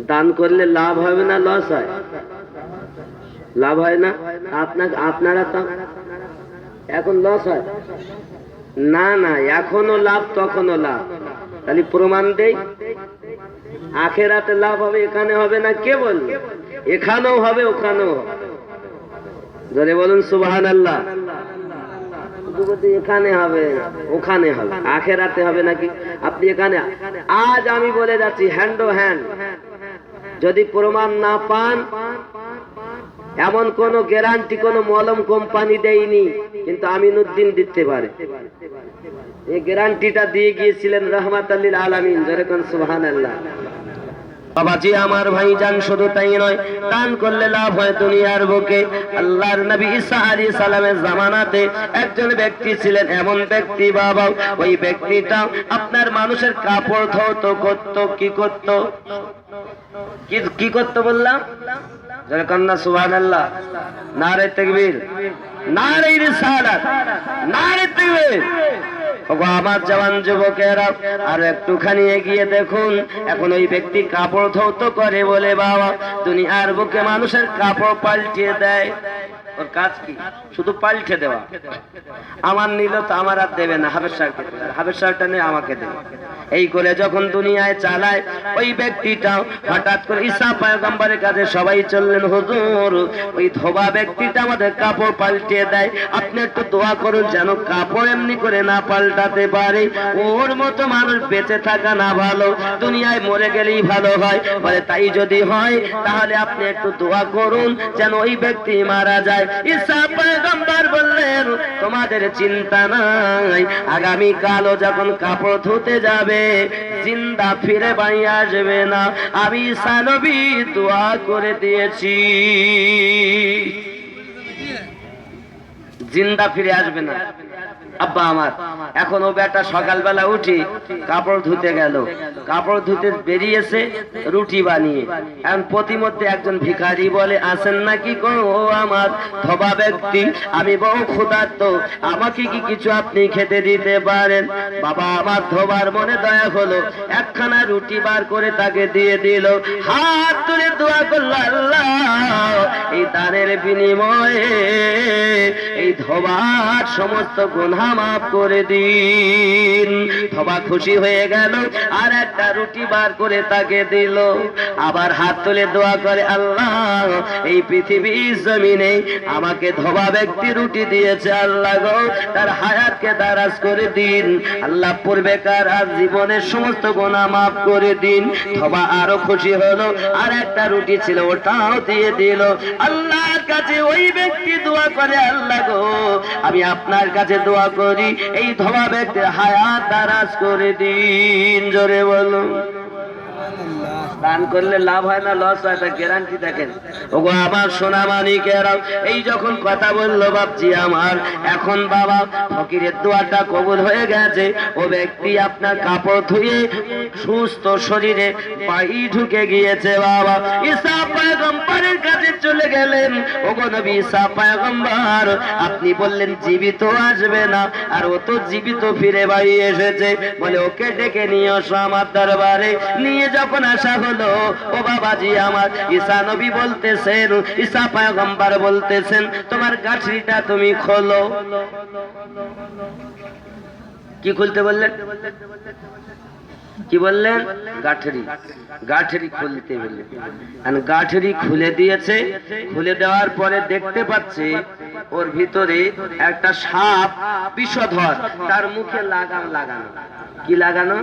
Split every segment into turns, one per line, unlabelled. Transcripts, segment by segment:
দান করলে লাভ হবে না লস হয়? লাভ হয় না? আপনাকে, আপনারা তো এখন লস হয়? না না, এখনও লাভ তখনও লাভ। তাহলে প্রমাণ দেই। আখেরাতে লাভ হবে, এখানে হবে না? কে বলল? এখানেও হবে, ওখানেও জোরে বলুন সুবাহান আল্লাহ এখানে হবে, ওখানে হবে। আখেরাতে হবে নাকি? আপনি এখানে আজ আমি বলে যাচ্ছি হ্যান্ড ও হ্যান্ড যদি প্রমাণ না পান, এমন কোন গ্যারান্টি কোন মলম কোম্পানি দেয়নি, কিন্তু আমিনুদ্দিন দিতে পারে। এই গ্যারান্টিটা দিয়ে গিয়েছিলেন রহমাত আলীর আলমিন যেরকম সুহান আল্লাহ বাবাজি, আমার ভাই যান শুধু তাই নয়, দান করলে লাভ হয় দুনিয়ার বুকে। আল্লাহর নবী ঈসা আলী সালামের জামানাতে একজন ব্যক্তি ছিলেন, এমন ব্যক্তি বাবা। ওই ব্যক্তিটা আপনার মানুষের কাপড় ধৌত, করত, কি করত? কি করতে বললাম? যারা কন্যা সুহান আল্লাহ নারে তেকবীর। নারে রিসালাত। নারে তেকবীর। আমার জওয়ান যুবকেরা, আর একটুখানি এগিয়ে দেখুন। এখন ওই ব্যক্তি কাপড় ধৌত করে বলে, বাবা, দুনিয়ার বুকে মানুষের কাপড় পাল্টিয়ে দেয়। ওর কাজ কি? শুধু পাল্টে দেওয়া। আমার নিল তো আমার আর দেবে না হাবের সারকে হাবের সারটা নিয়ে আমাকে দেবে। এই করে যখন দুনিয়ায় চালায়, ওই ব্যক্তিটা হঠাৎ করে ঈসা পয়গম্বরের কাছে সবাই চললেন, হুজুর, ওই ধোবা ব্যক্তিটা আমাদের কাপড় পাল্টিয়ে দেয়। আপনি একটু দোয়া করুন যেন কাপড় এমনি করে না পাল্টাতে পারে। ওর মতো মানুষ বেঁচে থাকা না ভালো, দুনিয়ায় মরে গেলেই ভালো হয়। বলে, তাই যদি হয়, তাহলে আপনি একটু দোয়া করুন যেন ওই ব্যক্তি মারা যায়। ঈসা পয়গম্বর বললেন, তোমাদের চিন্তা নাই। আগামী কালও যখন কাপড় ধুতে যাবে জিন্দা ফিরে বাই আসবে না। আমি সানবি দোয়া করে দিয়েছি। জিন্দা ফিরে আসবে না। আব্বা আমার, এখন ও বেটা সকালবেলা উঠি কাপড় ধুতে গেল। কাপড় ধুতে বেরিয়েছে, রুটি বানিয়ে। এখন প্রতিমধ্যে একজন ভিখারি বলে আসেন নাকি গো ও আমার ধবা ব্যক্তি? আমি বহু ক্ষুধার্ত। আমাকে কি কিছু আপনি খেতে দিতে পারেন? বাবা আমার ধোবার মনে দয়া হলো, একখানা রুটি বার করে তাকে দিয়ে দিল। হাত তুলে দোয়া করল, আল্লাহ এই দানের বিনিময়ে এই ধবার সমস্ত গুণা মাফ করে দিন। ধবা খুশি হয়ে গেল, আর একটা রুটি বার করে তাকে দিল। আবার হাত তুলে দোয়া করে, আল্লাহ, এই পৃথিবীর জমিনে আমাকে ধবা ব্যক্তি রুটি দিয়েছে, আল্লাহ গো, তার হায়াতকে দারাজ করে দিন। আল্লাহ পূর্বেকার আর জীবনের সমস্ত গোনা মাফ করে দিন। ধবা আরও খুশি হলো, আর একটা রুটি ছিল, ওটাও দিয়ে দিল। আল্লাহর কাছে ওই ব্যক্তি দোয়া করে, আল্লাহ গো, আমি আপনার কাছে দোয়া করি, এই ধোয়া ব্যক্তির হায়াত দারাজ করে দিন, জোরে বলুন। দান করলে লাভ হয় না লস হয়, তা গ্যারান্টি দেখেন। ওগো আমার সোনা মানিকেরাও এই যখন কথা বলল বাপজি আমার, এখন বাবা ফকিরের দোয়াটা কবুল হয়ে গেছে, ও ব্যক্তি আপনার কাপড় ধুয়ে সুস্থ শরীরে পাই ঢুকে গিয়েছে বাবা। ঈসা পয়গম্বরের কাছে চলে গেলেন। ওগো নবী ঈসা পয়গম্বর, আপনি বললেন জীবিত আসবে না, আর ও তো জীবিত ফিরে বাড়ি এসেছে। বলে, ওকে ডেকে নিয়ে আসো আমার দরবারে। নিয়ে যখন আসা হলো ও বাবাজি, আমার ঈসা নবী বলতেছেন, ঈসা পয়গম্বর বলতেছেন, তোমার গাছড়িটা তুমি খোলো। কি খুলতে বললেন? কি বললেন? গাঠরি। গাঠরি খুলতে বললেন। আর গাঠরি খুলে দিয়েছে, খুলে দেওয়ার পরে দেখতে পাচ্ছে, ওর ভিতরে একটা সাপ, বিষধর, তার মুখে লাগাম লাগানো। কি লাগানো?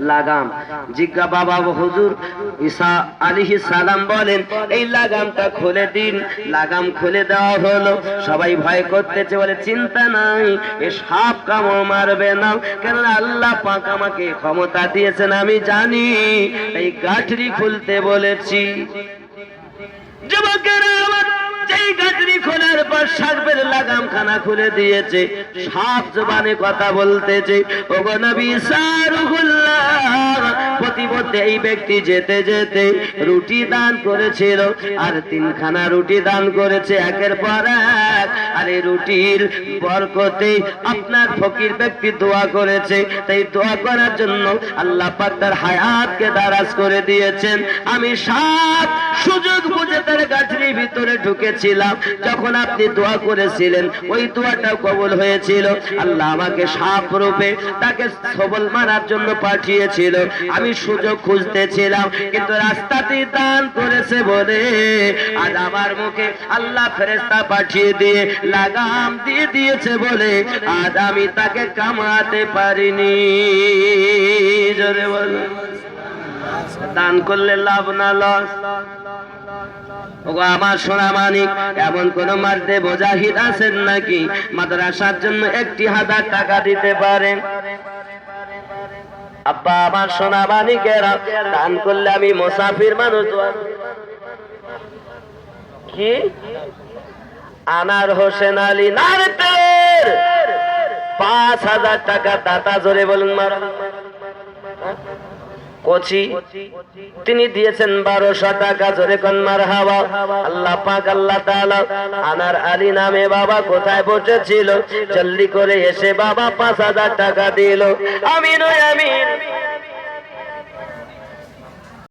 লাগাম। জিজ্ঞা বাবা হুজুর, ঈসা আলিহি সালাম বলেন, এই লাগামটা খুলে দিন। লাগাম খুলে দেওয়া হলো। সবাই ভয় করতেছে, বলে, চিন্তা নাই, এ সাপ কামড় মারবে না। কেন আল্লাহ পাক আমাকে ক্ষমতা দিয়েছেন, আমি জানি। এই গাঠরি খুলতে বলেছি। যুবকেরা এই গাছড়ি খোলার পর সাপের লাগাম খানা খুলে দিয়েছে। সাপ জবানে কথা বলতেছে, ওগো নবী সারুহুল্লাহ প্রতিমধ্যে এই ব্যক্তি যেতে যেতে রুটি দান করেছিল, আর তিনখানা রুটি দান করেছে, একের পর এক আর রুটির বরকতে আপনার ফকির ব্যক্তি দোয়া করেছে। তাই দোয়া করার জন্য আল্লাহ পাক তার হায়াতকে দারাজ করে দিয়েছেন। আমি সাত সুযোগ বুঝে তার গাছরির ভিতরে ঢুকেছিলাম। যখন আপনি দোয়া করেছিলেন, ওই দোয়াটাও কবল হয়েছিল। আল্লাহ আমাকে সাপ রূপে তাকে সবল মারার জন্য পাঠিয়েছিল। আমি সুযোগ খুঁজতেছিলাম, কিন্তু রাস্তাটি দান করেছে বলে আজ আমার মুখে আল্লাহ ফেরেস্তা পাঠিয়ে দিয়ে লাগাম দিয়ে দিয়েছে বলে আজ আমি তাকে কামাতে পারিনি। দান করলে লাভ না লস? আমার সোনা মানিক, এমন কোন মারতে বোঝাহিদ আছেন নাকি? মাদ্রাসার জন্য একটি হাজার টাকা দিতে পারেন আব্বা, আমার সোনা মানিকেরা, দান করলে আমি মোসাফির মানুষ কি? আনার হোসেন আলী নারতের পাঁচ হাজার টাকা দাতা জোরে বলুন কচি, তিনি দিয়েছেন বারোশো টাকা জোরে কন্মার হাওয়া আল্লাহ পাক, আল্লাহ আনার আলী নামে বাবা কোথায় বসেছিল জলদি করে এসে বাবা পাঁচ হাজার টাকা দিল। আমিন আমিন।